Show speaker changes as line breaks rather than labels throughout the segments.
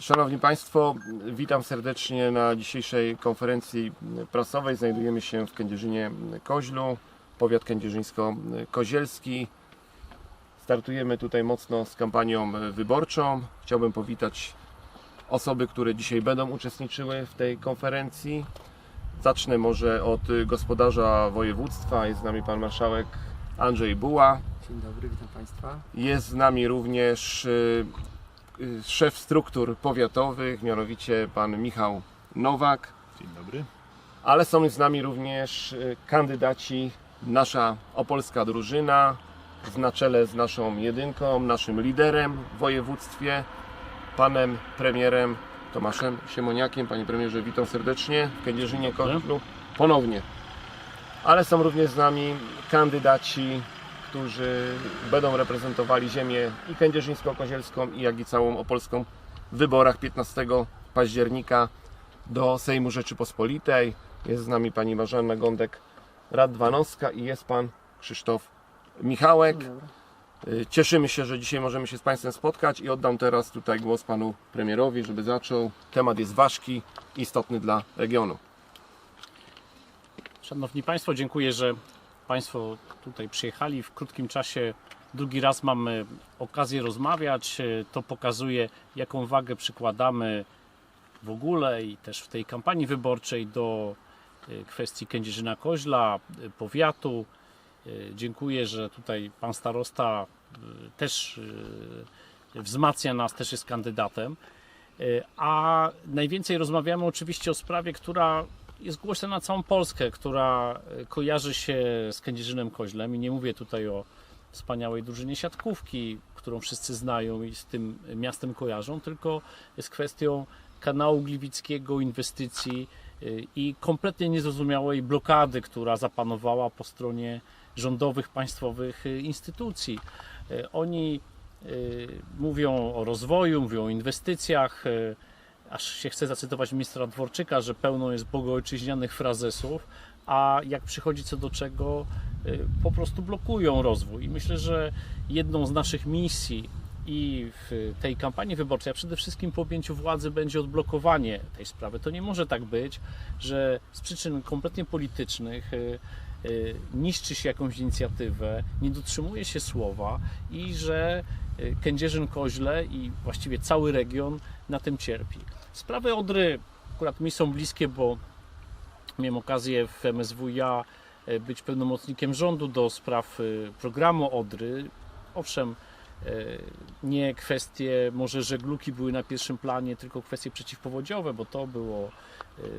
Szanowni Państwo, witam serdecznie na dzisiejszej konferencji prasowej. Znajdujemy się w Kędzierzynie-Koźlu, powiat kędzierzyńsko-kozielski. Startujemy tutaj mocno z kampanią wyborczą. Chciałbym powitać osoby, które dzisiaj będą uczestniczyły w tej konferencji. Zacznę może od gospodarza województwa. Jest z nami pan marszałek Andrzej Buła.
Dzień dobry, witam Państwa.
Jest z nami również y, szef struktur powiatowych, mianowicie pan Michał Nowak,
Dzień dobry.
ale są z nami również y, kandydaci, nasza opolska drużyna, w na czele z naszą jedynką, naszym liderem w województwie, panem premierem Tomaszem Siemoniakiem. Panie premierze, witam serdecznie w Kędzierzynie Koźlu ponownie. Ale są również z nami kandydaci, którzy będą reprezentowali ziemię i kędzierzyńsko-kozielską, i jak i całą opolską w wyborach 15 października do Sejmu Rzeczypospolitej. Jest z nami pani Marzanna Gądek-Radwanowska i jest pan Krzysztof Michałek. Y, Cieszymy się, że dzisiaj możemy się z Państwem spotkać i oddam teraz tutaj głos Panu Premierowi, żeby zaczął. Temat jest ważki, istotny dla regionu.
Szanowni Państwo, dziękuję, że Państwo tutaj przyjechali. W krótkim czasie drugi raz mamy okazję rozmawiać. E, To pokazuje, jaką wagę przykładamy w ogóle i też w tej kampanii wyborczej do e, kwestii Kędzierzyna Koźla, e, powiatu. Dziękuję, że tutaj Pan Starosta też wzmacnia nas, też jest kandydatem. A najwięcej rozmawiamy oczywiście o sprawie, która jest głośna na całą Polskę, która e, kojarzy się z Kędzierzynem Koźlem i nie mówię tutaj o wspaniałej drużynie siatkówki, którą wszyscy znają i z tym miastem kojarzą, tylko jest kwestią kanału Gliwickiego, inwestycji y, i kompletnie niezrozumiałej blokady, która zapanowała po stronie rządowych, państwowych y, instytucji. Oni mówią o rozwoju, mówią o inwestycjach, aż się chce zacytować ministra Dworczyka, że pełno jest bogoojczyźnianych frazesów, a jak przychodzi co do czego, y, po prostu blokują rozwój. I myślę, że jedną z naszych misji i w tej kampanii wyborczej, a przede wszystkim po objęciu władzy będzie odblokowanie tej sprawy. To nie może tak być, że z przyczyn kompletnie politycznych y, y, niszczy się jakąś inicjatywę, nie dotrzymuje się słowa i że Kędzierzyn-Koźle i właściwie cały region na tym cierpi. Sprawy Odry akurat mi są bliskie, bo miałem okazję w MSWiA e, być pełnomocnikiem rządu do spraw e, programu Odry. Owszem, e, nie kwestie może żeglugi były na pierwszym planie, tylko kwestie przeciwpowodziowe, bo to było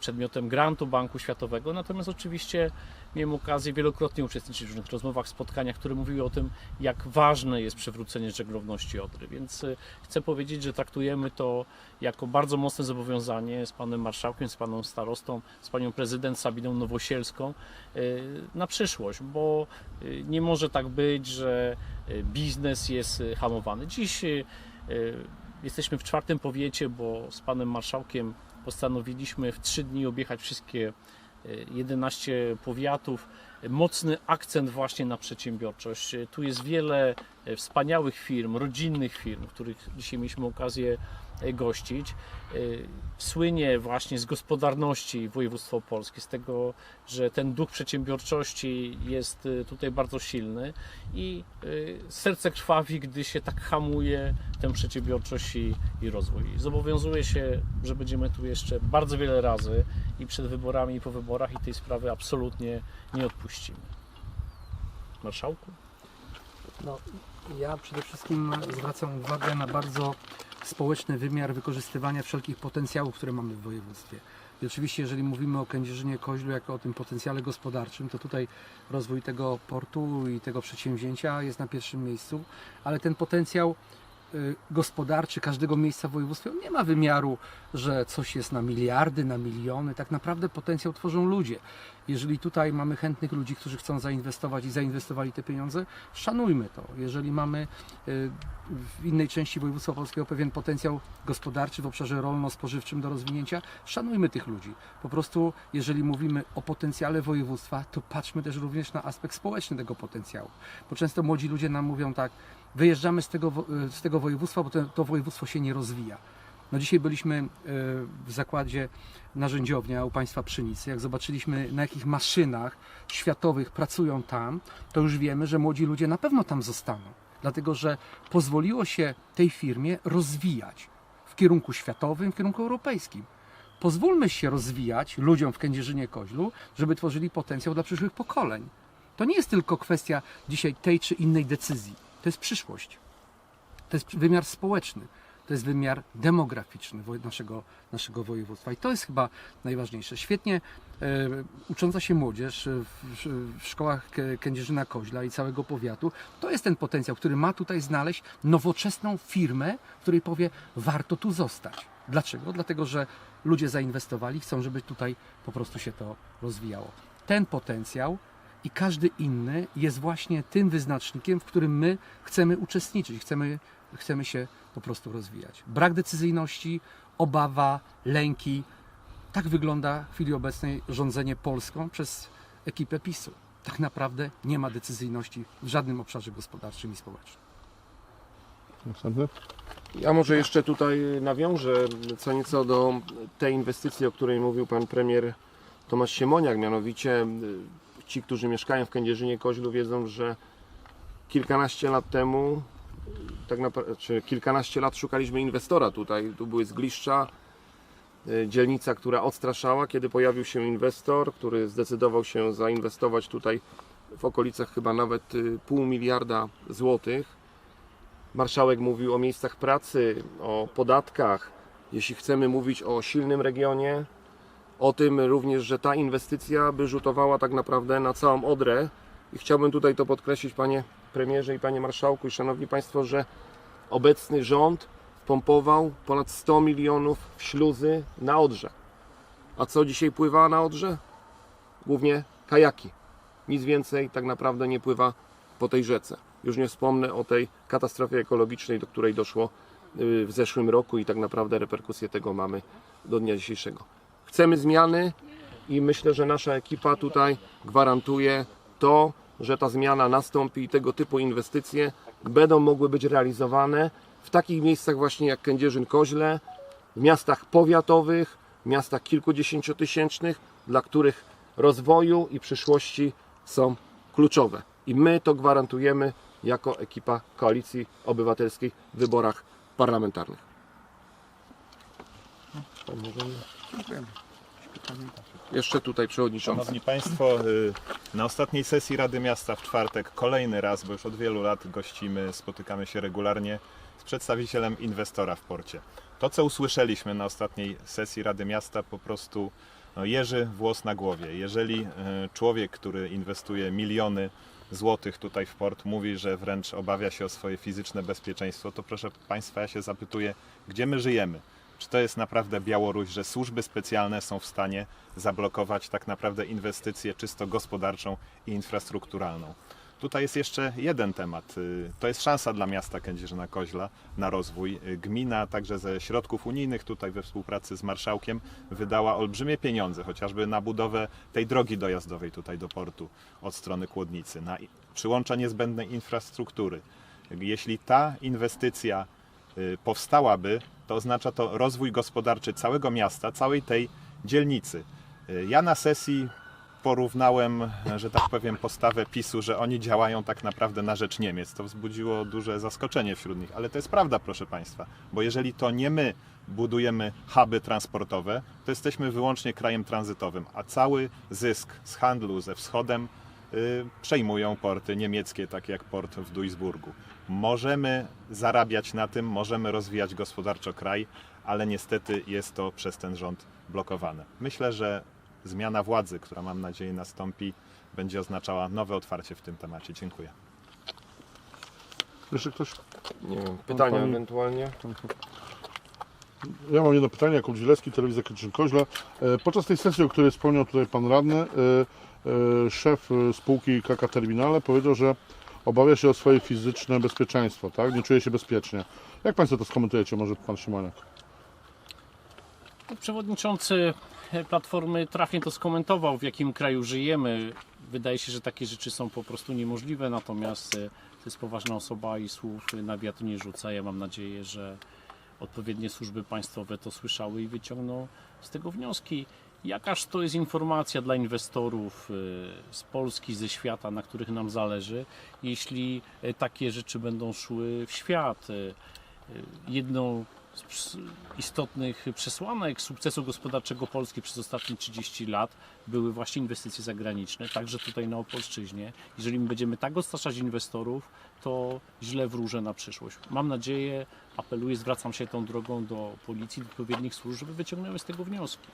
przedmiotem grantu Banku Światowego. Natomiast oczywiście miałem okazję wielokrotnie uczestniczyć w różnych rozmowach, spotkaniach, które mówiły o tym, jak ważne jest przywrócenie żeglowności Odry. Więc e, chcę powiedzieć, że traktujemy to jako bardzo mocne zobowiązanie z panem marszałkiem, z panem starostą, z panią prezydent Sabiną Nowosielską y, na przyszłość, bo y, nie może tak być, że y, biznes jest y, hamowany. Dziś y, y, jesteśmy w czwartym powiecie, bo z panem marszałkiem postanowiliśmy w trzy dni objechać wszystkie y, 11 powiatów. Mocny akcent właśnie na przedsiębiorczość. Tu jest wiele y, wspaniałych firm, rodzinnych firm, których dzisiaj mieliśmy okazję gościć. Y, Słynie właśnie z gospodarności województwo opolskie, z tego, że ten duch przedsiębiorczości jest y, tutaj bardzo silny i y, serce krwawi, gdy się tak hamuje tę przedsiębiorczość i, i rozwój. Zobowiązuję się, że będziemy tu jeszcze bardzo wiele razy i przed wyborami, i po wyborach i tej sprawy absolutnie nie odpuścimy. Marszałku?
No, ja przede wszystkim zwracam uwagę na bardzo społeczny wymiar wykorzystywania wszelkich potencjałów, które mamy w województwie. I oczywiście, jeżeli mówimy o Kędzierzynie Koźlu jako o tym potencjale gospodarczym, to tutaj rozwój tego portu i tego przedsięwzięcia jest na pierwszym miejscu, ale ten potencjał gospodarczy każdego miejsca w województwie on nie ma wymiaru, że coś jest na miliardy, na miliony. Tak naprawdę potencjał tworzą ludzie. Jeżeli tutaj mamy chętnych ludzi, którzy chcą zainwestować i zainwestowali te pieniądze, szanujmy to. Jeżeli mamy y, w innej części województwa polskiego pewien potencjał gospodarczy w obszarze rolno-spożywczym do rozwinięcia, szanujmy tych ludzi. Po prostu, jeżeli mówimy o potencjale województwa, to patrzmy też również na aspekt społeczny tego potencjału. Bo często młodzi ludzie nam mówią tak, wyjeżdżamy z tego, y, z tego województwa, bo to, to województwo się nie rozwija. No dzisiaj byliśmy e, w zakładzie narzędziownia u Państwa Pszenicy. Jak zobaczyliśmy na jakich maszynach światowych pracują tam, to już wiemy, że młodzi ludzie na pewno tam zostaną. Dlatego, że pozwoliło się tej firmie rozwijać w kierunku światowym, w kierunku europejskim. Pozwólmy się rozwijać ludziom w Kędzierzynie-Koźlu, żeby tworzyli potencjał dla przyszłych pokoleń. To nie jest tylko kwestia dzisiaj tej czy innej decyzji. To jest przyszłość. To jest wymiar społeczny. To jest wymiar demograficzny naszego, naszego województwa. I to jest chyba najważniejsze. Świetnie e, ucząca się młodzież w, w- szkołach Kędzierzyna Koźla i całego powiatu, to jest ten potencjał, który ma tutaj znaleźć nowoczesną firmę, której powie, warto tu zostać. Dlaczego? Dlatego, że ludzie zainwestowali, chcą, żeby tutaj po prostu się to rozwijało. Ten potencjał i każdy inny jest właśnie tym wyznacznikiem, w którym my chcemy uczestniczyć, chcemy, chcemy się po prostu rozwijać. Brak decyzyjności, obawa, lęki. Tak wygląda w chwili obecnej rządzenie Polską przez ekipę PiSu. Tak naprawdę nie ma decyzyjności w żadnym obszarze gospodarczym i społecznym.
Ja może jeszcze tutaj nawiążę co nieco do tej inwestycji, o której mówił pan premier Tomasz Siemoniak. Mianowicie ci, którzy mieszkają w Kędzierzynie Koźlu wiedzą, że kilkanaście lat temu, tak naprawdę, czy kilkanaście lat szukaliśmy inwestora tutaj. Tu były zgliszcza, y, dzielnica, która odstraszała, kiedy pojawił się inwestor, który zdecydował się zainwestować tutaj w okolicach chyba nawet y, pół miliarda złotych. Marszałek mówił o miejscach pracy, o podatkach. Jeśli chcemy mówić o silnym regionie, o tym również, że ta inwestycja by rzutowała tak naprawdę na całą Odrę. I chciałbym tutaj to podkreślić, panie premierze i panie marszałku i szanowni państwo, że obecny rząd pompował ponad 100 milionów w śluzy na Odrze. A co dzisiaj pływa na Odrze? Głównie kajaki. Nic więcej tak naprawdę nie pływa po tej rzece. Już nie wspomnę o tej katastrofie ekologicznej, do której doszło y, w zeszłym roku i tak naprawdę reperkusje tego mamy do dnia dzisiejszego. Chcemy zmiany i myślę, że nasza ekipa tutaj gwarantuje to, że ta zmiana nastąpi i tego typu inwestycje będą mogły być realizowane w takich miejscach właśnie jak Kędzierzyn-Koźle, w miastach powiatowych, miastach kilkudziesięciotysięcznych, dla których rozwoju i przyszłości są kluczowe. I my to gwarantujemy jako ekipa Koalicji Obywatelskiej w wyborach parlamentarnych. Jeszcze tutaj przewodniczący.
Szanowni Państwo, y, na ostatniej sesji Rady Miasta w czwartek kolejny raz, bo już od wielu lat gościmy, spotykamy się regularnie z przedstawicielem inwestora w porcie. To, co usłyszeliśmy na ostatniej sesji Rady Miasta, po prostu no, jeży włos na głowie. Jeżeli y, człowiek, który inwestuje miliony złotych tutaj w port, mówi, że wręcz obawia się o swoje fizyczne bezpieczeństwo, to proszę Państwa, ja się zapytuję, gdzie my żyjemy? Czy to jest naprawdę Białoruś, że służby specjalne są w stanie zablokować tak naprawdę inwestycję czysto gospodarczą i infrastrukturalną? Tutaj jest jeszcze jeden temat. Y, To jest szansa dla miasta Kędzierzyna-Koźla na rozwój. Y, Gmina także ze środków unijnych, tutaj we współpracy z marszałkiem, wydała olbrzymie pieniądze, chociażby na budowę tej drogi dojazdowej tutaj do portu od strony Kłodnicy, na przyłącza niezbędnej infrastruktury. Jeśli ta inwestycja powstałaby, to oznacza to rozwój gospodarczy całego miasta, całej tej dzielnicy. Y, Ja na sesji porównałem, że tak powiem, postawę PiSu, że oni działają tak naprawdę na rzecz Niemiec. To wzbudziło duże zaskoczenie wśród nich, ale to jest prawda, proszę Państwa, bo jeżeli to nie my budujemy huby transportowe, to jesteśmy wyłącznie krajem tranzytowym, a cały zysk z handlu ze wschodem y, przejmują porty niemieckie, takie jak port w Duisburgu. Możemy zarabiać na tym, możemy rozwijać gospodarczo kraj, ale niestety jest to przez ten rząd blokowane. Myślę, że zmiana władzy, która mam nadzieję nastąpi, będzie oznaczała nowe otwarcie w tym temacie. Dziękuję.
Jeszcze ktoś?
Nie wiem, pytania
Pani-
ewentualnie.
Ja mam jedno pytanie, jako Dzielewski, Telewizja Kędzierzyn-Koźla. E, Podczas tej sesji, o której wspomniał tutaj Pan Radny, e, szef e, spółki KK Terminale powiedział, że obawia się o swoje fizyczne bezpieczeństwo, tak? Nie czuje się bezpiecznie. Jak Państwo to skomentujecie, może Pan Szymoniak?
Przewodniczący Platformy trafnie to skomentował, w jakim kraju żyjemy. Wydaje się, że takie rzeczy są po prostu niemożliwe, natomiast e, to jest poważna osoba i słów na wiatr nie rzuca. Ja mam nadzieję, że odpowiednie służby państwowe to słyszały i wyciągną z tego wnioski. Jakaż to jest informacja dla inwestorów y, z Polski, ze świata, na których nam zależy, jeśli y, takie rzeczy będą szły w świat. Y, Jedną z istotnych przesłanek sukcesu gospodarczego Polski przez ostatnie 30 lat były właśnie inwestycje zagraniczne, także tutaj na Opolszczyźnie. Jeżeli my będziemy tak odstraszać inwestorów, to źle wróżę na przyszłość. Mam nadzieję, apeluję, zwracam się tą drogą do policji, do odpowiednich służb, żeby wyciągnęły z tego wnioski.